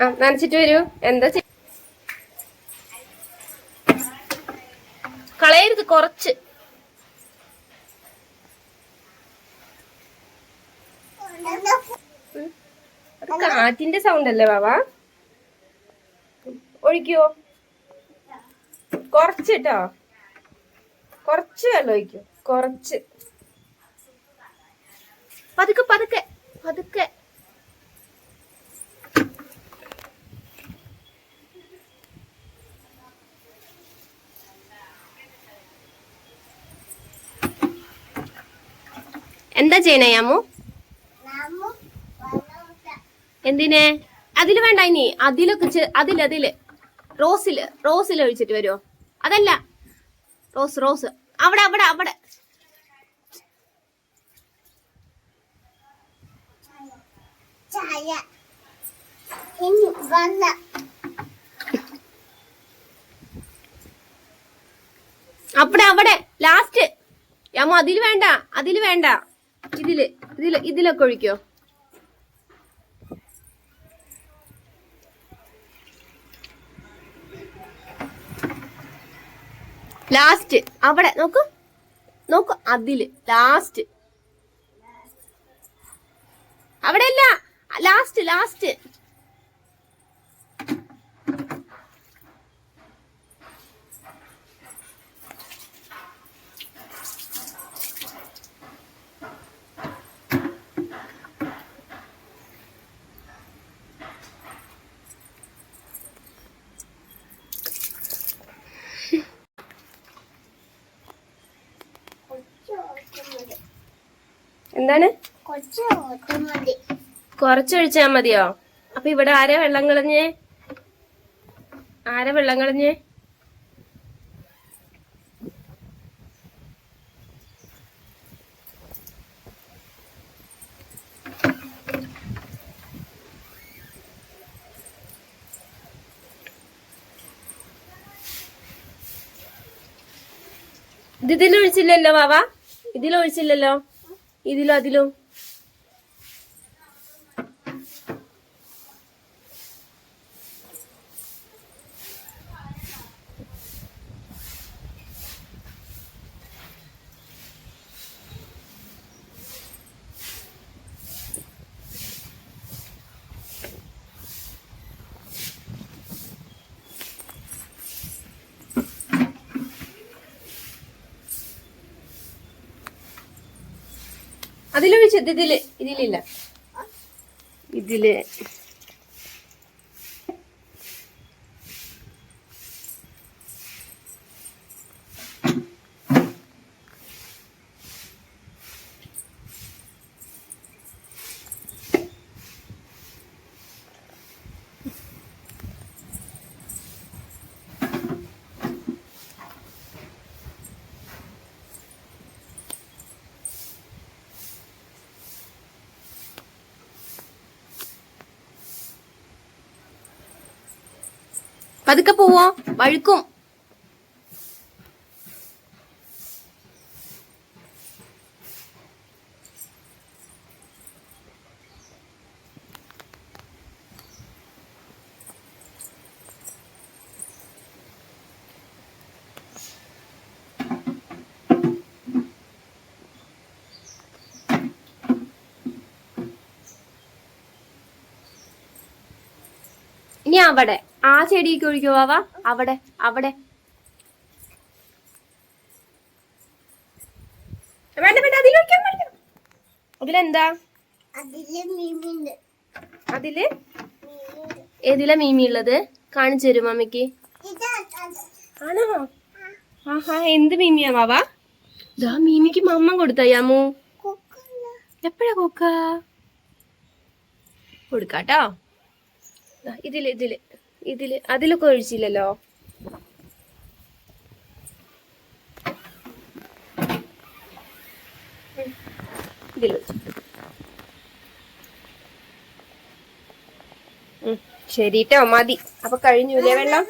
നനച്ചിട്ട് വരൂ. എന്താ കളയരുത് കുറച്ച്. കാറ്റിന്റെ സൗണ്ട് അല്ലേ വാവാ? ഒഴിക്കോ? കുറച്ച് കേട്ടോ കുറച്ച് വെള്ളം ഒഴിക്കോ. കുറച്ച്. പതുക്കെ എന്താ ചെയ്യണേ അമ്മു എന്തിനെ? അതിൽ വേണ്ട ഇനി. അതിലൊക്കെ അതിൽ അതിൽ അതിൽ. റോസിൽ. റോസിൽ ഒഴിച്ചിട്ട് വരുമോ അതല്ല. Rose rose. അവിടെ അവിടെ അവിടെ. അവിടെ അവിടെ. ലാസ്റ്റ് അമ്മ അതിൽ വേണ്ട. അതിൽ വേണ്ട. ഇതിൽ ഇതിൽ ഇതിലൊക്കെ ഒഴിക്കോ? ലാസ്റ്റ് അവിടെ നോക്കൂ. നോക്കൂ അതിൽ ലാസ്റ്റ് അവിടെ അല്ല ലാസ്റ്റ് ലാസ്റ്റ് എന്താണ്? കൊറച്ചൊഴിച്ചാ മതിയോ? അപ്പൊ ഇവിടെ ആരെ വെള്ളം കളഞ്ഞേ? ആരെ വെള്ളം കളഞ്ഞേ? ഇത് ഇതിലൊഴിച്ചില്ലല്ലോ വാവ. ഇതിലൊഴിച്ചില്ലല്ലോ. ഇതിലും അതിലും അതിലൊഴിച്ച് ഇതിൽ ഇതിലില്ല. ഇതിൽ பதுக்க போவோம். வழுக்கும். ഇനി അവിടെ. ആ ചെടിക്ക് ഒഴിക്കോ വാവ? അവിടെ അവിടെ. വേണ്ട വേണ്ട അതിലൊഴിക്കാൻ പാടില്ല. അതിലെന്താ? അതിൽ ഏതിലാ മീമി ഉള്ളത് കാണിച്ചു തരും മമ്മിക്ക് ആണോ? ആഹാ എന്ത് മീമിയാ വാവ? ദാ മീമിക്ക് മമ്മ കൊടുത്തയ്യാമു കൊക്കല്ല. എപ്പോഴാ കൊക്ക? കൊടുക്കാട്ടോ. ഇതിൽ ഇതിൽ ഇതിൽ അതിലൊക്കെ ഒഴിച്ചില്ലല്ലോ ഉം. ഇതിൽ ഉം. ശരി ട്ടോ മതി അപ്പൊ കഴിഞ്ഞൂലേ വെള്ളം.